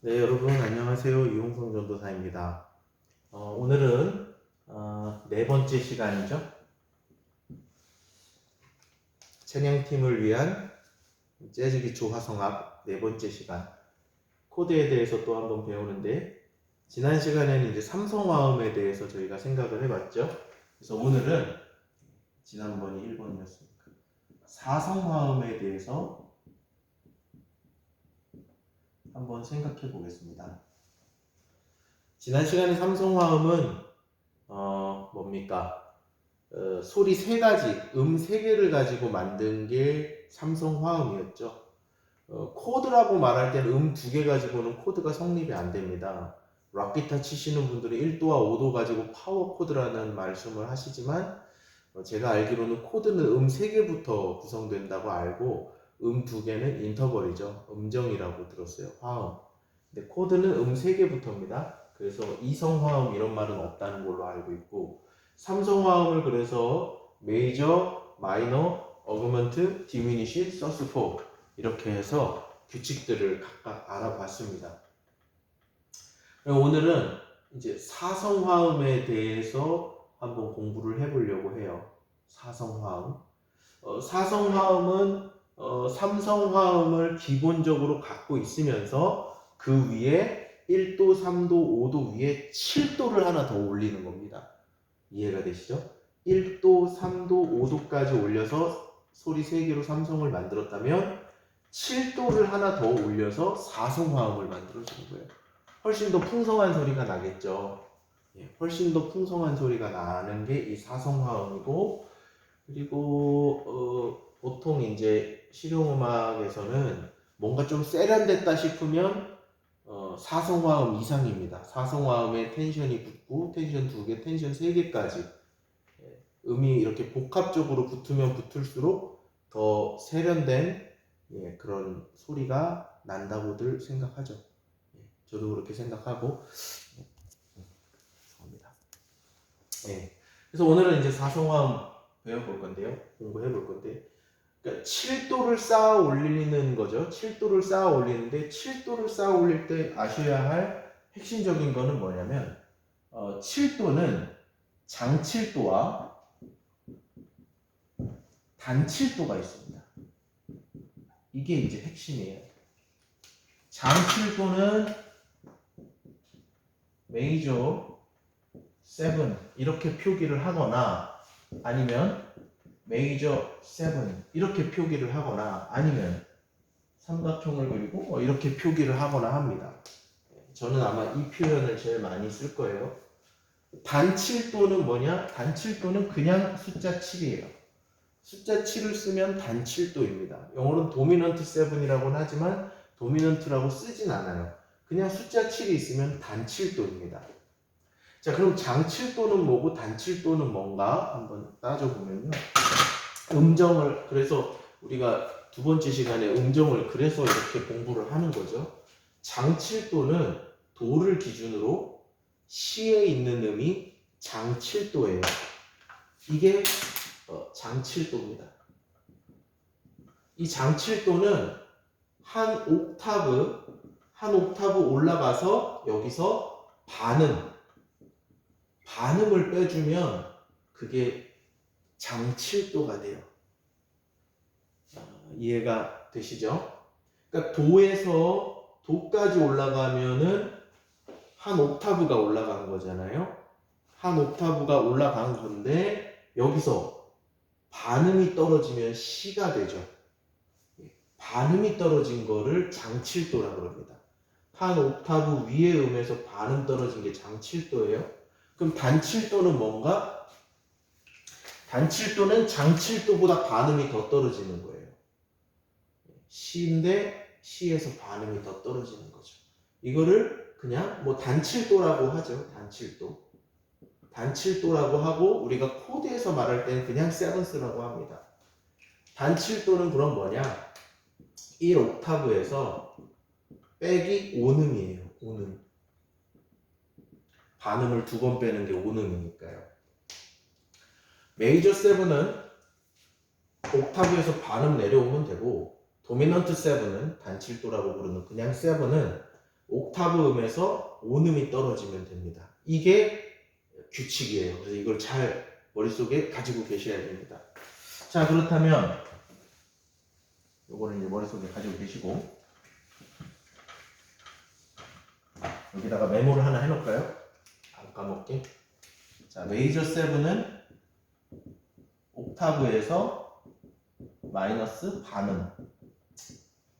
네, 여러분 안녕하세요. 이홍성 전도사입니다. 어, 오늘은 어, 네 번째 시간이죠. 찬양팀을 위한 재즈 기초 화성합 네 번째 시간. 코드에 대해서 또 한번 배우는데 지난 시간에는 이제 삼성화음에 대해서 저희가 생각을 해봤죠. 그래서 오늘은 지난번이 1번이었으니까 사성화음에 대해서 한번 생각해 보겠습니다. 지난 시간에 삼성화음은 어 뭡니까? 어, 소리 세 가지, 음 세 개를 가지고 만든 게 삼성화음이었죠. 어, 코드라고 말할 때는 음 두 개 가지고는 코드가 성립이 안 됩니다. 락기타 치시는 분들은 1도와 5도 가지고 파워 코드라는 말씀을 하시지만 어, 제가 알기로는 코드는 음세 개부터 구성된다고 알고 음 두 개는 인터벌이죠. 음정이라고 들었어요. 화음. 근데 코드는 음 세 개부터입니다. 그래서 이성화음 이런 말은 없다는 걸로 알고 있고 삼성화음을 그래서 메이저, 마이너, 어그먼트, 디미니시, 서스포 이렇게 해서 규칙들을 각각 알아봤습니다. 오늘은 이제 사성화음에 대해서 한번 공부를 해보려고 해요. 사성화음. 어, 사성화음은 어, 삼성화음을 기본적으로 갖고 있으면서 그 위에 1도, 3도, 5도 위에 7도를 하나 더 올리는 겁니다. 이해가 되시죠? 1도, 3도, 5도까지 올려서 소리 3개로 삼성을 만들었다면 7도를 하나 더 올려서 사성화음을 만들어주는 거예요. 훨씬 더 풍성한 소리가 나겠죠. 예, 훨씬 더 풍성한 소리가 나는 게 이 사성화음이고 그리고 어, 보통 이제 실용음악에서는 뭔가 좀 세련됐다 싶으면 어, 사성화음 이상입니다. 사성화음에 텐션이 붙고 텐션 두 개, 텐션 세 개까지 예, 음이 이렇게 복합적으로 붙으면 붙을수록 더 세련된 예, 그런 소리가 난다고들 생각하죠. 예, 저도 그렇게 생각하고 합니다. 예, 그래서 오늘은 이제 사성화음 배워볼 건데요. 공부해 볼 건데 그러니까 7도를 쌓아 올리는 거죠. 7도를 쌓아 올리는데 7도를 쌓아 올릴 때 아셔야 할 핵심적인 거는 뭐냐면 어, 7도는 장칠도와 단칠도가 있습니다. 이게 이제 핵심이에요. 장칠도는 메이저 7 이렇게 표기를 하거나 아니면 메이저 7 이렇게 표기를 하거나 아니면 삼각형을 그리고 뭐 이렇게 표기를 하거나 합니다. 저는 아마 이 표현을 제일 많이 쓸 거예요. 단칠도는 뭐냐? 단칠도는 그냥 숫자 7이에요. 숫자 7을 쓰면 단칠도입니다. 영어로는 도미넌트 7이라고는 하지만 도미넌트라고 쓰진 않아요. 그냥 숫자 7이 있으면 단칠도입니다. 자, 그럼 장칠도는 뭐고 단칠도는 뭔가 한번 따져보면요. 음정을, 그래서 우리가 두 번째 시간에 음정을 그래서 이렇게 공부를 하는 거죠. 장칠도는 도를 기준으로 시에 있는 음이 장칠도예요. 이게 어, 장칠도입니다. 이 장칠도는 한 옥타브, 한 옥타브 올라가서 여기서 반음, 반음을 빼주면 그게 장칠도가 돼요. 어, 이해가 되시죠? 그러니까 도에서 도까지 올라가면은 한 옥타브가 올라간 거잖아요. 한 옥타브가 올라간 건데 여기서 반음이 떨어지면 시가 되죠. 반음이 떨어진 거를 장칠도라 그럽니다. 한 옥타브 위의 음에서 반음 떨어진 게 장칠도예요. 그럼 단칠도는 뭔가? 단칠도는 장칠도보다 반음이 더 떨어지는 거예요. 시인데 시에서 반음이 더 떨어지는 거죠. 이거를 그냥 뭐 단칠도라고 하죠. 단칠도. 단칠도라고 하고 우리가 코드에서 말할 때는 그냥 세븐스라고 합니다. 단칠도는 그럼 뭐냐? 1 옥타브에서 빼기 5음이에요. 5음. 반음을 두 번 빼는 게 5음이니까요. 메이저 7은 옥타브에서 반음 내려오면 되고 도미넌트 7은 단칠도라고 부르는 그냥 7은 옥타브 음에서 온음이 떨어지면 됩니다. 이게 규칙이에요. 그래서 이걸 잘 머릿속에 가지고 계셔야 됩니다. 자, 그렇다면 요거는 이제 머릿속에 가지고 계시고 여기다가 메모를 하나 해놓을까요? 안 까먹게. 자, 메이저 세븐은 옥타브에서 마이너스 반음.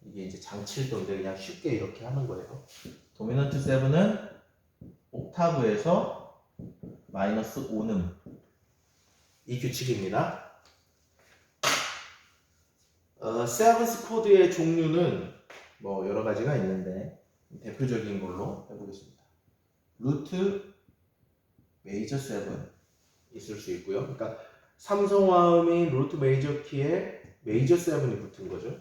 이게 이제 장칠도인데 그냥 쉽게 이렇게 하는 거예요. 도미넌트 세븐은 옥타브에서 마이너스 5음. 이 규칙입니다. 어, 세븐스 코드의 종류는 뭐 여러 가지가 있는데 대표적인 걸로 해보겠습니다. 루트 메이저 세븐 있을 수 있고요. 그러니까 삼성화음이 루트 메이저 키에 메이저 세븐이 붙은 거죠.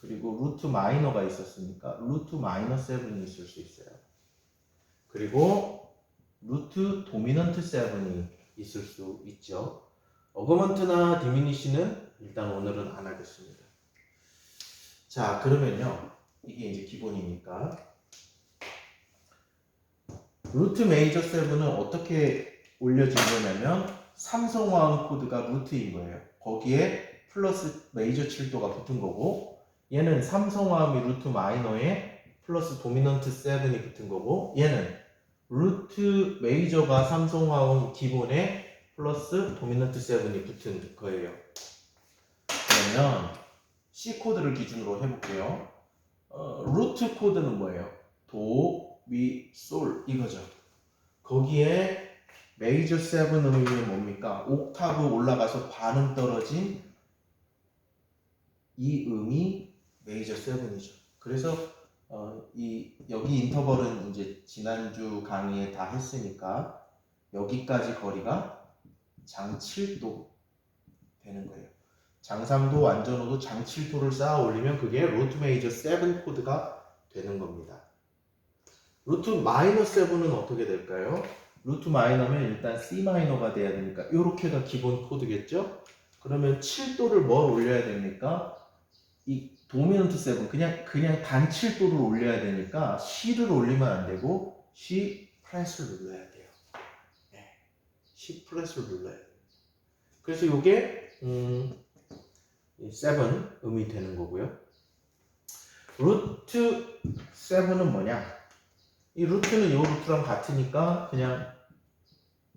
그리고 루트 마이너가 있었으니까 루트 마이너 세븐이 있을 수 있어요. 그리고 루트 도미넌트 세븐이 있을 수 있죠. 어거먼트나 디미니시는 일단 오늘은 안 하겠습니다. 자, 그러면요. 이게 이제 기본이니까. 루트 메이저 세븐은 어떻게 올려진 거냐면 삼성화음 코드가 루트인 거예요. 거기에 플러스 메이저 7도가 붙은 거고 얘는 삼성화음이 루트 마이너에 플러스 도미넌트 7이 붙은 거고 얘는 루트 메이저가 삼성화음 기본에 플러스 도미넌트 7이 붙은 거예요. 그러면 C 코드를 기준으로 해볼게요. 어, 루트 코드는 뭐예요? 도, 미, 솔 이거죠. 거기에 메이저 7 음이면 뭡니까? 옥타브 올라가서 반음 떨어진 이 음이 메이저 7이죠. 그래서 어, 이 여기 인터벌은 이제 지난주 강의에 다 했으니까 여기까지 거리가 장 7도 되는 거예요. 장 3도, 완전호도 장 7도를 쌓아 올리면 그게 루트 메이저 7 코드가 되는 겁니다. 루트 마이너 7은 어떻게 될까요? 루트 마이너면 일단 C 마이너가 돼야 되니까 이렇게가 기본 코드겠죠? 그러면 7도를 뭘 올려야 됩니까? 이 도미넌트 7 그냥 그냥 단 7도를 올려야 되니까 C를 올리면 안 되고 C 플랫을 눌러야 돼요. 네. C 플랫을 눌러야 돼요. 그래서 이게 음, 7 음이 되는 거고요. 루트 7은 뭐냐? 이 루트는 이 루트랑 같으니까 그냥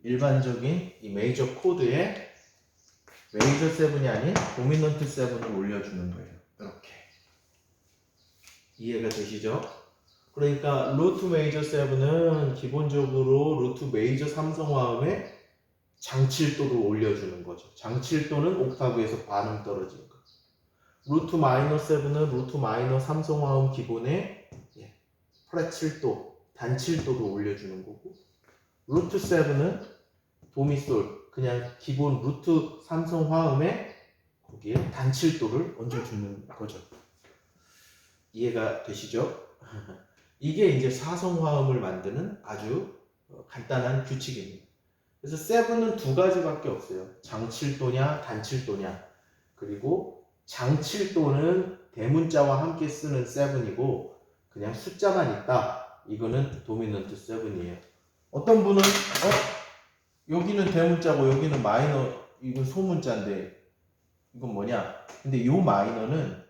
일반적인 이 메이저 코드에 메이저 7이 아닌 도미넌트 7을 올려주는 거예요. 이렇게 이해가 되시죠? 그러니까 루트 메이저 7은 기본적으로 루트 메이저 삼성화음에 장칠도를 올려주는 거죠. 장칠도는 옥타브에서 반음 떨어진 거. 루트 마이너 7은 루트 마이너 삼성화음 기본에 예, 7도, 단 7도를 올려주는 거고 루트 7은 도미솔 그냥 기본 루트 삼성 화음에 거기에 단 7도를 얹어주는 거죠. 이해가 되시죠? 이게 이제 사성 화음을 만드는 아주 어, 간단한 규칙입니다. 그래서 세븐은 두 가지밖에 없어요. 장칠도냐 단칠도냐. 그리고 장칠도는 대문자와 함께 쓰는 세븐이고 그냥 숫자만 있다. 이거는 도미넌트 세븐이에요. 어떤 분은 어 여기는 대문자고 여기는 마이너 이건 소문자인데 이건 뭐냐? 근데 이 마이너는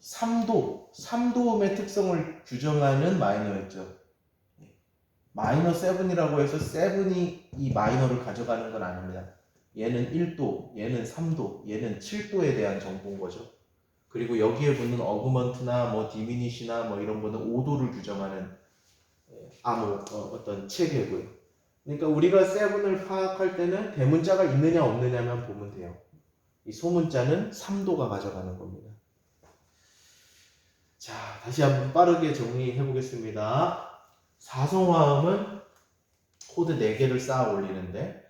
3도, 3도음의 특성을 규정하는 마이너였죠. 마이너 7이라고 해서 7이 이 마이너를 가져가는 건 아닙니다. 얘는 1도, 얘는 3도, 얘는 7도에 대한 정보인 거죠. 그리고 여기에 붙는 어그먼트나 뭐 디미니시나 뭐 이런 거는 5도를 규정하는 암호 어, 떤 체계고요. 그러니까 우리가 7을 파악할 때는 대문자가 있느냐 없느냐만 보면 돼요. 이 소문자는 3도가 가져가는 겁니다. 자, 다시 한번 빠르게 정리해 보겠습니다. 사성화음은 코드 4개를 쌓아 올리는데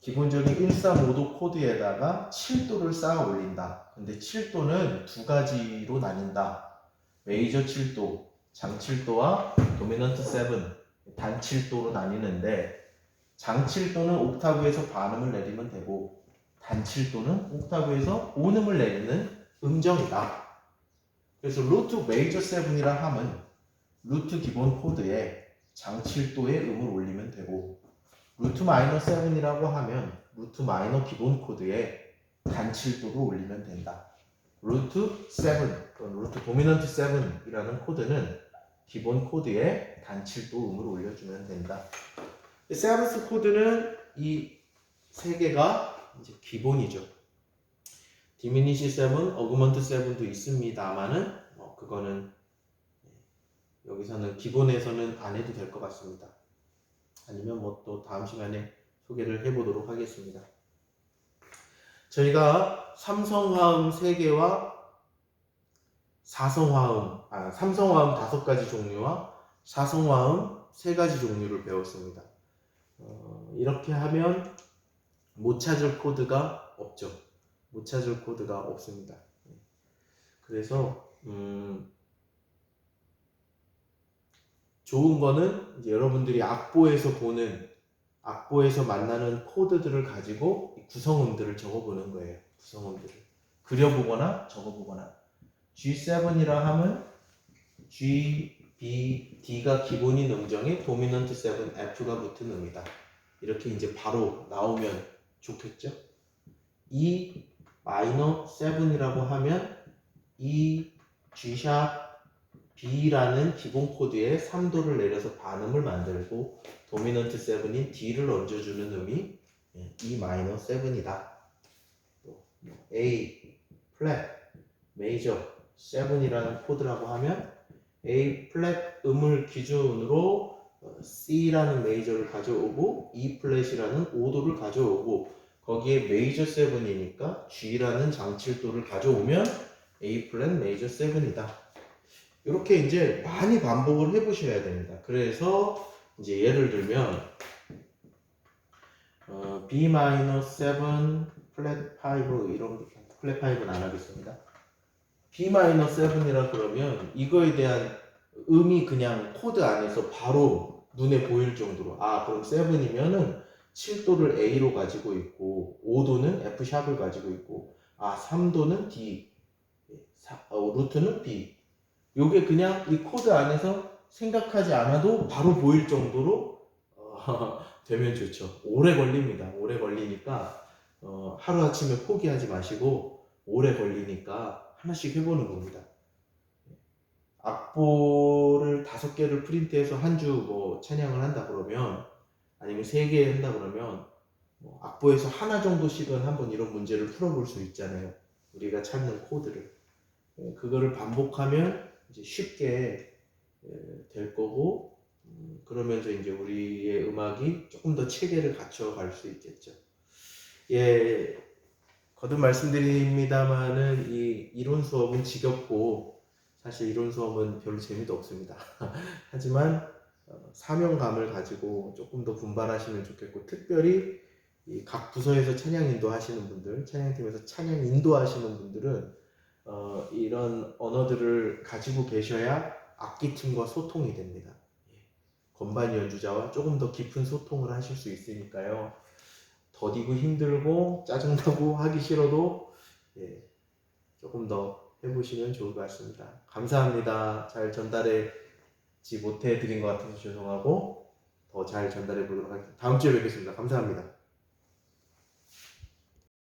기본적인 135도 코드에다가 7도를 쌓아 올린다. 근데 7도는 두 가지로 나뉜다. 메이저 7도, 장 7도와 도미넌트 7, 단 7도로 나뉘는데 장 7도는 옥타브에서 반음을 내리면 되고 단 7도는 옥타브에서 온음을 내리는 음정이다. 그래서 루트 메이저 7이라 함은 루트 기본 코드에 장칠도의 음을 올리면 되고 루트 마이너 7이라고 하면 루트 마이너 기본 코드에 단칠도를 올리면 된다. 루트 7, 또는 루트 도미넌트 7이라는 코드는 기본 코드에 단칠도 음을 올려주면 된다. 세븐스 코드는 이 세 개가 이제 기본이죠. 디미니시 7, 어그먼트 7도 있습니다만은 뭐 그거는 여기서는 기본에서는 안 해도 될 것 같습니다. 아니면 뭐 또 다음 시간에 소개를 해보도록 하겠습니다. 저희가 삼성화음 3개와 사성화음, 아, 삼성화음 5가지 종류와 사성화음 3가지 종류를 배웠습니다. 어, 이렇게 하면 못 찾을 코드가 없죠. 못 찾을 코드가 없습니다. 그래서 음, 좋은 거는 여러분들이 악보에서 보는 악보에서 만나는 코드들을 가지고 이 구성음들을 적어보는 거예요. 구성음들을 그려보거나 적어보거나 G7이라 하면 G, B, D가 기본인 음정에 도미넌트 7, F가 붙은 음이다. 이렇게 이제 바로 나오면 좋겠죠. 이 마이너 7이라고 하면 이 G샵 B라는 기본 코드에 3도를 내려서 반음을 만들고 도미넌트 7인 D를 얹어주는 음이 예, E 마이너 7이다. 또 A 플랫 메이저 7이라는 코드라고 하면 A 플랫 음을 기준으로 어, C라는 메이저를 가져오고 E 플랫이라는 5도를 가져오고 거기에 메이저 7이니까 G라는 장칠도를 가져오면 A 플랫 메이저 7이다. 이렇게 이제 많이 반복을 해보셔야 됩니다. 그래서 이제 예를 들면 어, B 마이너 7 플랫 5 이런 플랫 5는 안 하겠습니다. B 마이너 7이라 그러면 이거에 대한 음이 그냥 코드 안에서 바로 눈에 보일 정도로 아 그럼 7이면은 7도를 A로 가지고 있고 5도는 F 샵을 가지고 있고 아 3도는 D 사- 어, 루트는 B 요게 그냥 이 코드 안에서 생각하지 않아도 바로 보일 정도로 어, 되면 좋죠. 오래 걸립니다. 오래 걸리니까 어, 하루 아침에 포기하지 마시고 오래 걸리니까 하나씩 해보는 겁니다. 악보를 다섯 개를 프린트해서 한 주 뭐 찬양을 한다 그러면 아니면 세 개 한다 그러면 뭐 악보에서 하나 정도씩은 한번 이런 문제를 풀어볼 수 있잖아요. 우리가 찾는 코드를 예, 그거를 반복하면 이제 쉽게 예, 될 거고 음, 그러면서 이제 우리의 음악이 조금 더 체계를 갖춰갈 수 있겠죠. 예, 거듭 말씀드립니다만은 이 이론 수업은 지겹고 사실 이론 수업은 별로 재미도 없습니다. 하지만 어, 사명감을 가지고 조금 더 분발하시면 좋겠고 특별히 이각 부서에서 찬양 인도하시는 분들, 찬양팀에서 찬양 인도하시는 분들은 어, 이런 언어들을 가지고 계셔야 악기팀과 소통이 됩니다. 예. 건반 연주자와 조금 더 깊은 소통을 하실 수 있으니까요. 더디고 힘들고 짜증나고 하기 싫어도 예, 조금 더 해보시면 좋을 것 같습니다. 감사합니다. 잘 전달해지 못해 드린 것 같아서 죄송하고 더 잘 전달해 보도록 하겠습니다. 다음 주에 뵙겠습니다. 감사합니다.